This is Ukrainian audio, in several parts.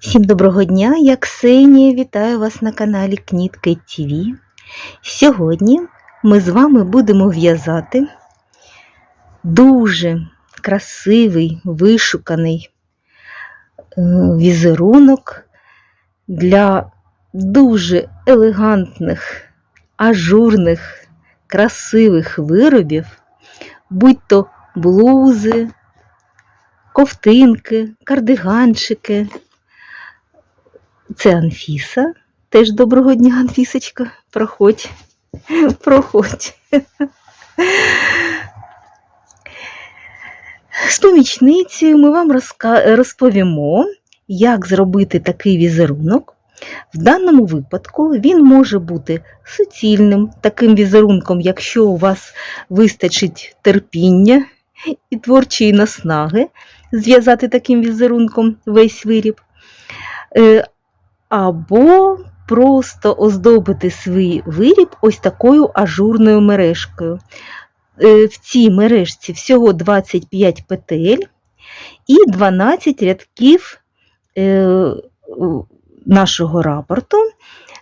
Всім доброго дня, я Ксенія, вітаю вас на каналі Кнітка ТВ. Сьогодні ми з вами будемо в'язати дуже красивий, вишуканий е, візерунок для дуже елегантних, ажурних, красивих виробів, будь то блузи, ковтинки, кардиганчики. Це Анфіса. Теж доброго дня, Анфісочка. Проходь. Проходь. З помічницею ми вам розповімо, як зробити такий візерунок. В даному випадку він може бути суцільним таким візерунком, якщо у вас вистачить терпіння і творчої наснаги зв'язати таким візерунком весь виріб. Або просто оздобити свій виріб ось такою ажурною мережкою. Е, В цій мережці всього 25 петель і 12 рядків е, нашого рапорту,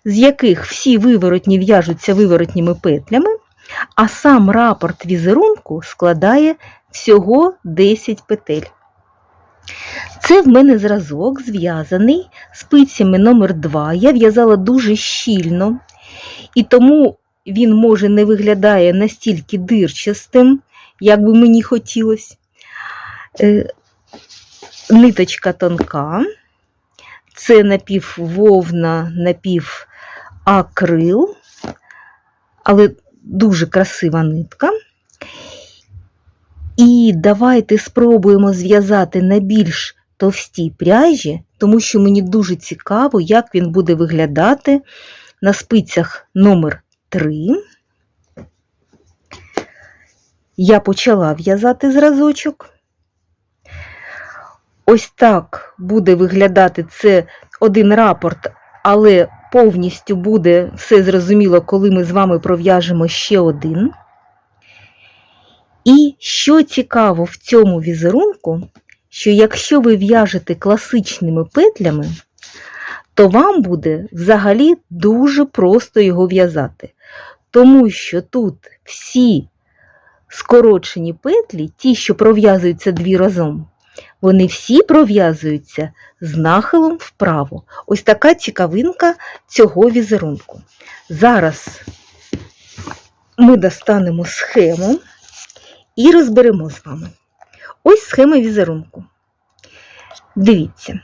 з яких всі виворотні в'яжуться виворотніми петлями, а сам рапорт візерунку складає всього 10 петель. Це в мене зразок зв'язаний спицями номер 2 Я в'язала дуже щільно, і тому він, може, не виглядає настільки дирчастим, як би мені хотілося. Е, Ниточка тонка, це напіввовна, напівакрил, але дуже красива нитка. І давайте спробуємо зв'язати на більш товстій пряжі, тому що мені дуже цікаво, як він буде виглядати на спицях номер 3. Я почала в'язати зразочок. Ось так буде виглядати це один рапорт, але повністю буде все зрозуміло, коли ми з вами пров'яжемо ще один. І що цікаво в цьому візерунку, що якщо ви в'яжете класичними петлями, то вам буде взагалі дуже просто його в'язати. Тому що тут всі скорочені петлі, ті, що пров'язуються дві разом, вони всі пров'язуються з нахилом вправо. Ось така цікавинка цього візерунку. Зараз ми достанемо схему і розберемо з вами. Ось схема візерунку. Дивіться.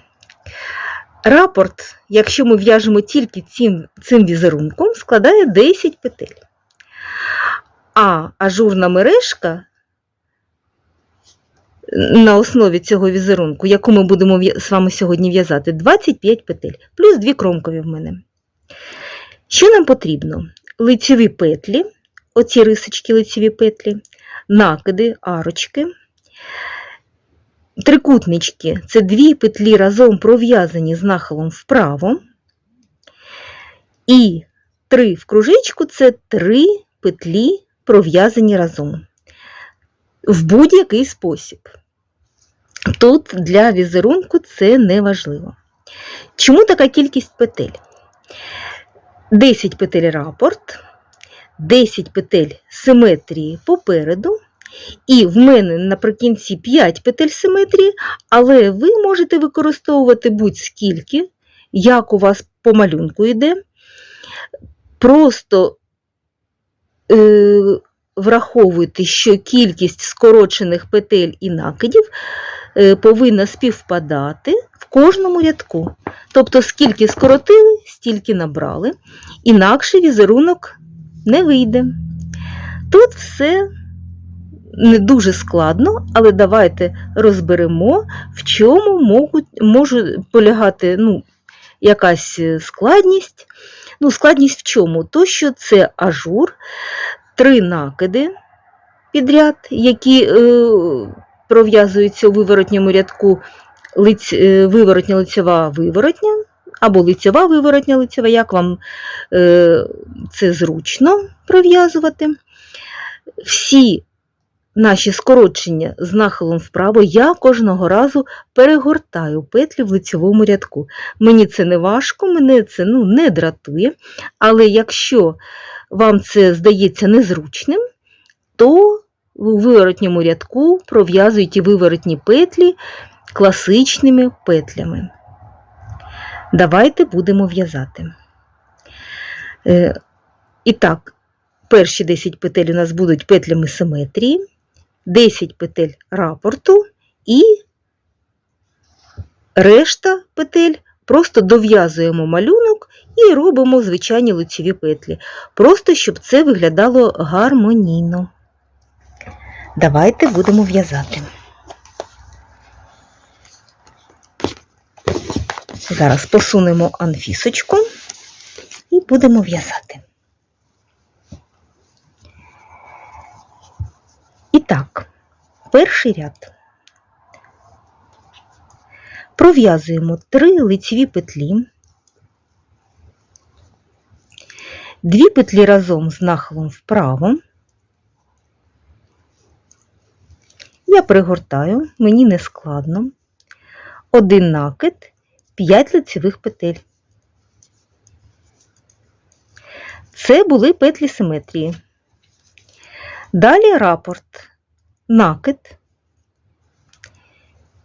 Рапорт, якщо ми в'яжемо тільки цим, цим візерунком, складає 10 петель. А ажурна мережка на основі цього візерунку, яку ми будемо з вами сьогодні в'язати, 25 петель, плюс 2 кромкові в мене. Що нам потрібно? Лицеві петлі, оці рисочки лицеві петлі, накиди, арочки. Трикутнички це дві петлі разом пров'язані з нахилом вправо. І три в кружечку це три петлі пров'язані разом. В будь-який спосіб. Тут для візерунку це не важливо. Чому така кількість петель? 10 петель рапорт, 10 петель симетрії попереду, і в мене наприкінці 5 петель симетрії, але ви можете використовувати будь-скільки, як у вас по малюнку йде. Просто е, враховуйте, що кількість скорочених петель і накидів е, повинна співпадати в кожному рядку. Тобто, скільки скоротили, стільки набрали, інакше візерунок не вийде. Тут все не дуже складно, але давайте розберемо, в чому можуть, може полягати ну, якась е, складність. Ну, складність в чому? То, що це ажур, три накиди підряд, які е, пров'язуються у виворотньому рядку лиць, е, виворотня лицева виворотня, або лицева виворотня лицева, як вам е, це зручно пров'язувати. Всі наші скорочення з нахилом вправо, я кожного разу перегортаю петлі в лицьовому рядку. Мені це не важко, мене це ну, не дратує, але якщо вам це здається незручним, то у виворотньому рядку пров'язуйте виворотні петлі класичними петлями. Давайте будемо в'язати. Е, І так, перші 10 петель у нас будуть петлями симетрії, 10 петель рапорту і решта петель просто дов'язуємо малюнок і робимо звичайні лицеві петлі, просто щоб це виглядало гармонійно. Давайте будемо в'язати. Зараз посунемо анфісочку і будемо в'язати. І так, перший ряд. Пров'язуємо три лицеві петлі, дві петлі разом з нахилом вправо. Я пригортаю, мені не складно. Один накид, 5 лицевих петель. Це були петлі симетрії. Далі рапорт, накид,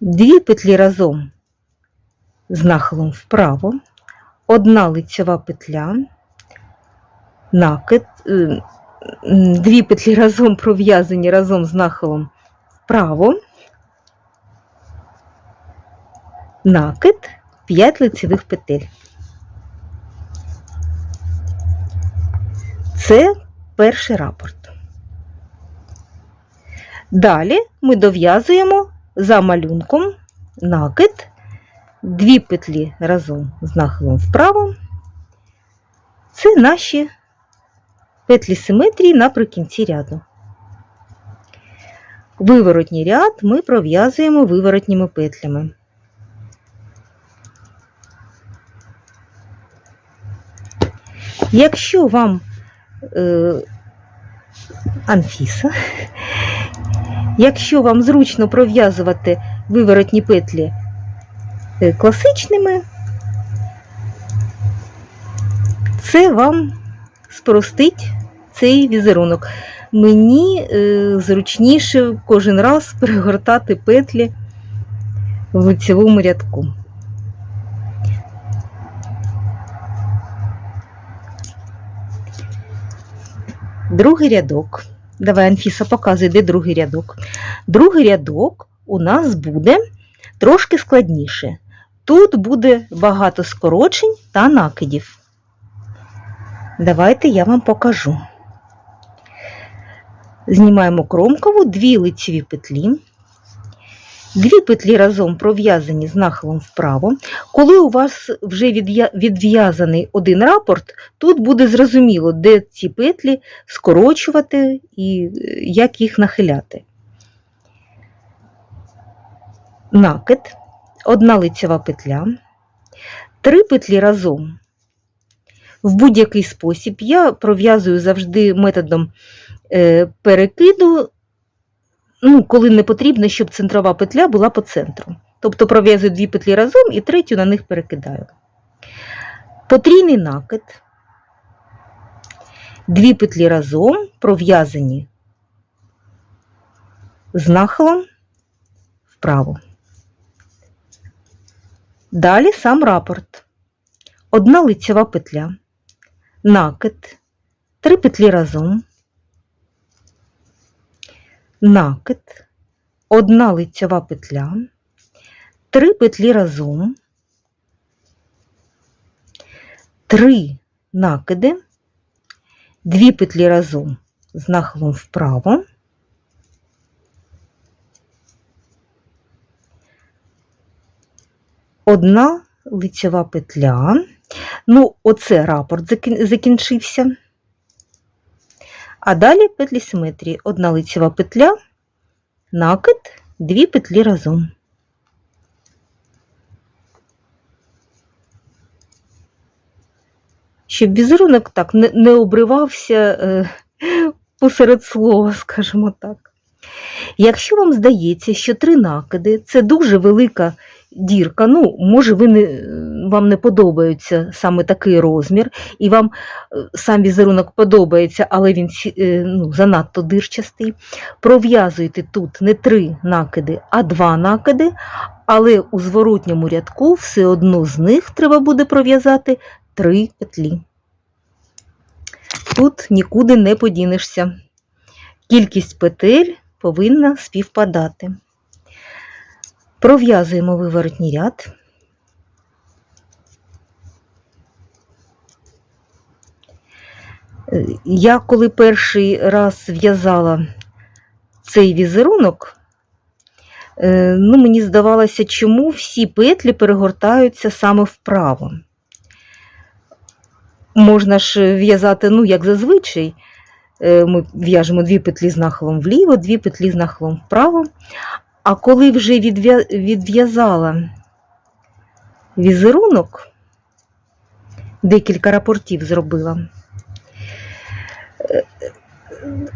дві петлі разом з нахилом вправо, одна лицьова петля, накид, е, дві петлі разом пров'язані разом з нахилом вправо, накид, 5 лицевих петель. Це перший рапорт. Далі ми дов'язуємо за малюнком накид, дві петлі разом з нахилом вправо. Це наші петлі симетрії наприкінці ряду. Виворотній ряд ми пров'язуємо виворотніми петлями. Якщо вам е, Анфіса, якщо вам зручно пров'язувати виворотні петлі е, класичними, це вам спростить цей візерунок. Мені е, зручніше кожен раз перегортати петлі в лицевому рядку. Другий рядок. Давай, Анфіса, показуй, де другий рядок. Другий рядок у нас буде трошки складніше. Тут буде багато скорочень та накидів. Давайте я вам покажу. Знімаємо кромкову, дві лицеві петлі. Дві петлі разом пров'язані з нахилом вправо. Коли у вас вже відв'язаний один рапорт, тут буде зрозуміло, де ці петлі скорочувати і е, як їх нахиляти. Накид, одна лицева петля, три петлі разом. В будь-який спосіб я пров'язую завжди методом е, перекиду ну, коли не потрібно, щоб центрова петля була по центру. Тобто пров'язую дві петлі разом і третю на них перекидаю. Потрійний накид. Дві петлі разом пров'язані з нахилом вправо. Далі сам рапорт. Одна лицева петля, накид, три петлі разом накид, одна лицьова петля, три петлі разом, три накиди, дві петлі разом з нахилом вправо, одна лицьова петля. Ну, оце рапорт закін- закінчився. А далі петлі симетрії. Одна лицева петля, накид, дві петлі разом. Щоб візерунок так не, обривався е, посеред слова, скажімо так. Якщо вам здається, що три накиди це дуже велика дірка, ну, може, ви не, вам не подобається саме такий розмір, і вам е, сам візерунок подобається, але він е, ну, занадто дирчастий, пров'язуйте тут не три накиди, а два накиди, але у зворотньому рядку все одно з них треба буде пров'язати три петлі. Тут нікуди не подінешся. Кількість петель повинна співпадати. Пров'язуємо виворотній ряд. Я коли перший раз в'язала цей візерунок, е, ну, мені здавалося, чому всі петлі перегортаються саме вправо. Можна ж в'язати, ну, як зазвичай, Е, ми в'яжемо дві петлі з нахилом вліво, дві петлі з нахилом вправо. А коли вже відв'язала візерунок, декілька рапортів зробила,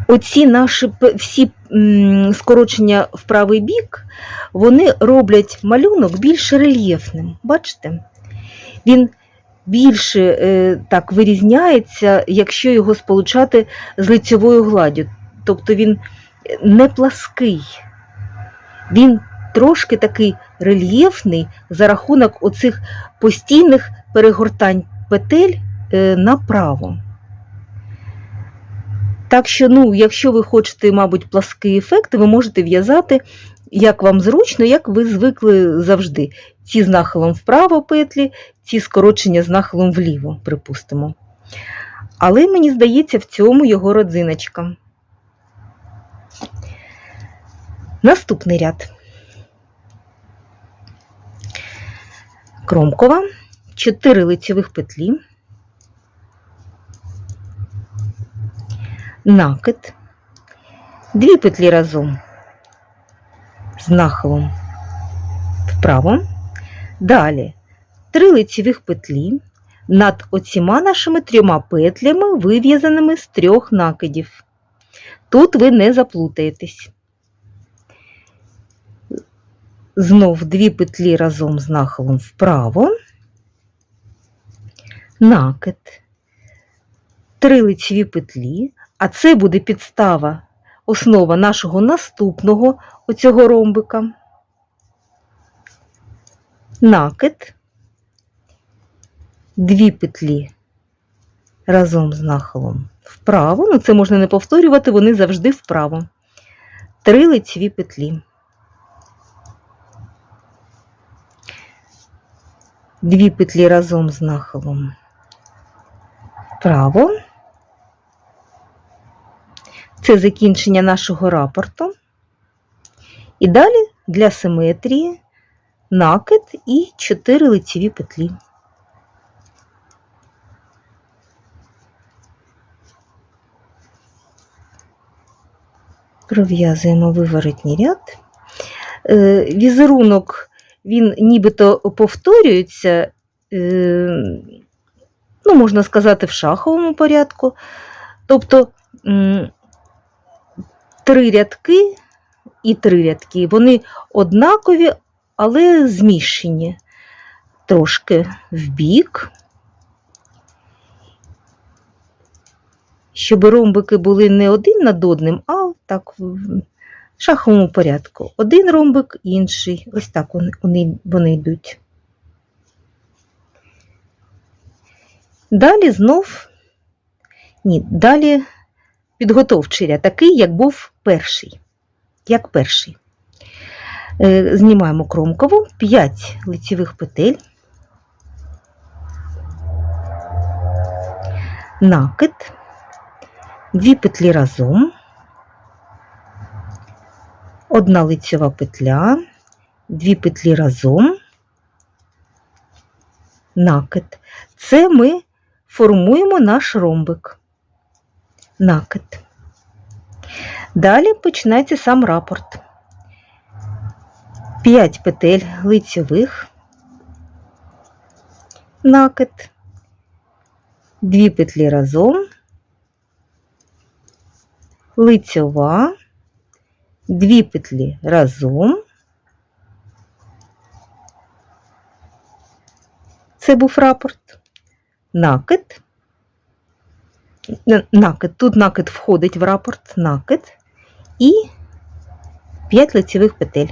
оці наші всі скорочення в правий бік, вони роблять малюнок більш рельєфним. Бачите? Він більше е, так вирізняється, якщо його сполучати з лицьовою гладдю. Тобто він не плаский, він трошки такий рельєфний за рахунок оцих постійних перегортань петель е, направо. Так що, ну, якщо ви хочете, мабуть, плаский ефект, ви можете в'язати, як вам зручно, як ви звикли завжди. Ці з нахилом вправо петлі, ці скорочення з нахилом вліво, припустимо. Але мені здається, в цьому його родзиночка. Наступний ряд. Кромкова, 4 лицьових петлі, накид, 2 петлі разом з нахилом вправо. Далі 3 лицьових петлі над оціма нашими трьома петлями, вив'язаними з трьох накидів. Тут ви не заплутаєтесь. Знов дві петлі разом з нахилом вправо, накид, три лицеві петлі, а це буде підстава, основа нашого наступного оцього ромбика. Накид, дві петлі разом з нахилом вправо. Ну, це можна не повторювати, вони завжди вправо. Три лицеві петлі. Дві петлі разом з нахилом вправо. Це закінчення нашого рапорту. І далі для симетрії накид і 4 лицеві петлі. Пров'язуємо виворотній ряд. Е, Візерунок він нібито повторюється, е, ну, можна сказати, в шаховому порядку. Тобто три рядки і три рядки, вони однакові, але зміщені трошки вбік. Щоб ромбики були не один над одним, а так в шаховому порядку. Один ромбик, інший. Ось так вони, вони, вони йдуть. Далі знов, ні, далі підготовчий такий, як був перший. Як перший. Е, Знімаємо кромкову, 5 лицевих петель, накид, дві петлі разом, одна лицьова петля, дві петлі разом, накид. Це ми формуємо наш ромбик. Накид. Далі починається сам рапорт. 5 петель лицьових, накид, 2 петлі разом, лицьова, дві петлі разом. Це був рапорт. Накид. Накид. Тут накид входить в рапорт, накид і 5 лицевих петель.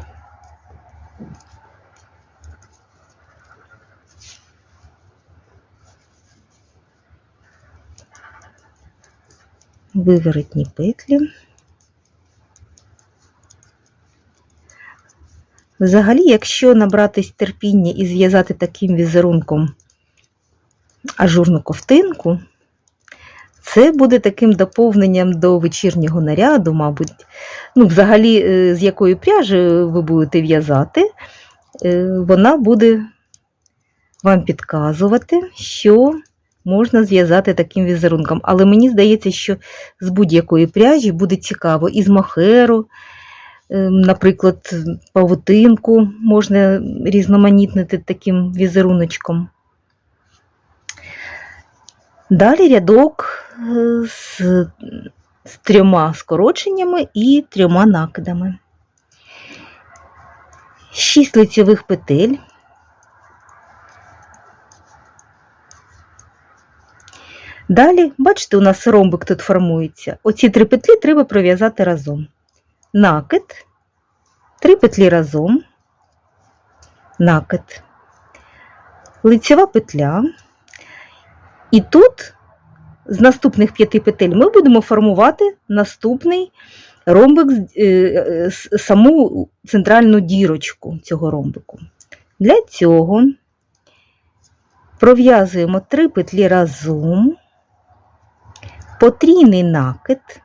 Виворотні петлі. Взагалі, якщо набратись терпіння і зв'язати таким візерунком ажурну ковтинку, це буде таким доповненням до вечірнього наряду, мабуть. Ну, взагалі, е, з якої пряжі ви будете в'язати, е, вона буде вам підказувати, що можна зв'язати таким візерунком. Але мені здається, що з будь-якої пряжі буде цікаво і з мохеру, е, наприклад, павутинку можна різноманітнити таким візеруночком. Далі рядок з, з трьома скороченнями і трьома накидами. Шість лицевих петель. Далі, бачите, у нас ромбик тут формується. Оці три петлі треба пров'язати разом. Накид, три петлі разом, накид, лицева петля. І тут з наступних п'яти петель ми будемо формувати наступний ромбик, е, е, саму центральну дірочку цього ромбику. Для цього пров'язуємо три петлі разом, потрійний накид,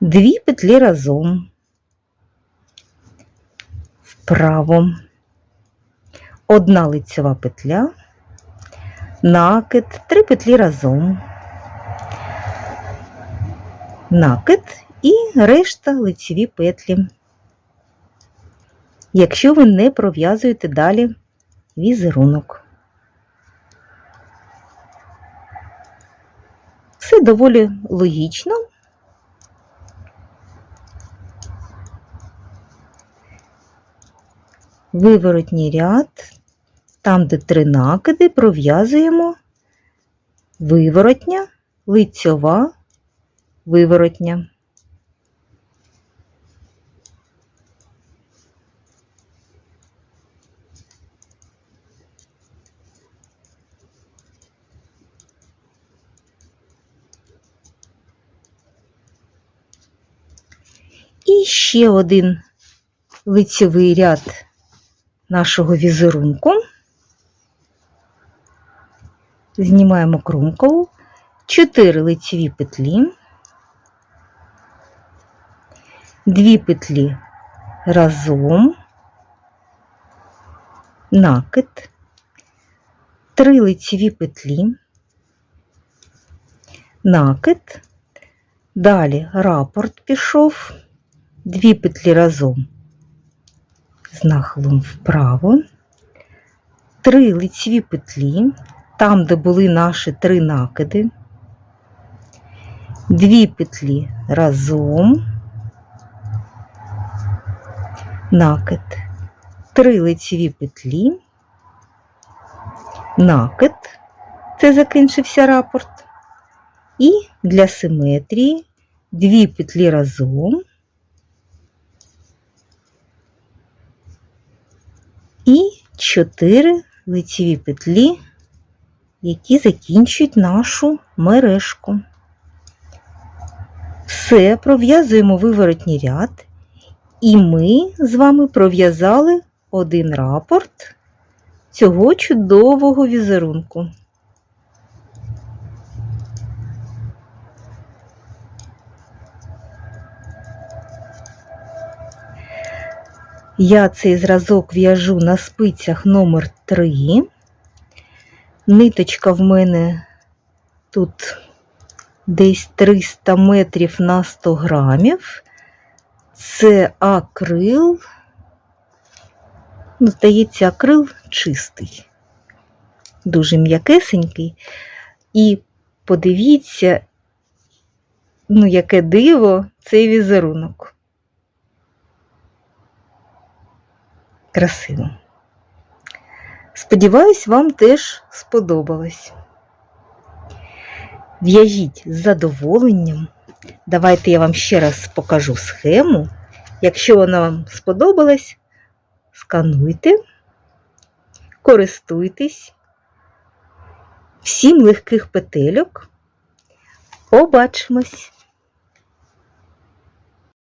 дві петлі разом, вправо, одна лицева петля, накид, три петлі разом, накид і решта лицеві петлі. Якщо ви не пров'язуєте далі візерунок. Все доволі логічно. Виворотній ряд, там, де три накиди, пров'язуємо виворотня, лицьова, виворотня. І ще один лицевий ряд нашого візерунку. Знімаємо кромкову, 4 лицеві петлі, 2 петлі разом, накид, 3 лицеві петлі, накид, далі рапорт пішов, 2 петлі разом. З нахилом вправо, 3 лицеві петлі, там, де були наші три накиди, дві петлі разом, накид, три лицеві петлі, накид, це закінчився рапорт, і для симетрії дві петлі разом. І чотири лицеві петлі які закінчують нашу мережку. Все, пров'язуємо виворотній ряд, і ми з вами пров'язали один рапорт цього чудового візерунку. Я цей зразок в'яжу на спицях номер 3 Ниточка в мене тут десь 300 метрів на 100 грамів. Це акрил, ну, здається, акрил чистий, дуже м'якесенький. І подивіться, ну, яке диво цей візерунок. Красиво. Сподіваюсь, вам теж сподобалось. В'яжіть з задоволенням. Давайте я вам ще раз покажу схему. Якщо вона вам сподобалась, скануйте, користуйтесь. Всім легких петельок. Побачимось!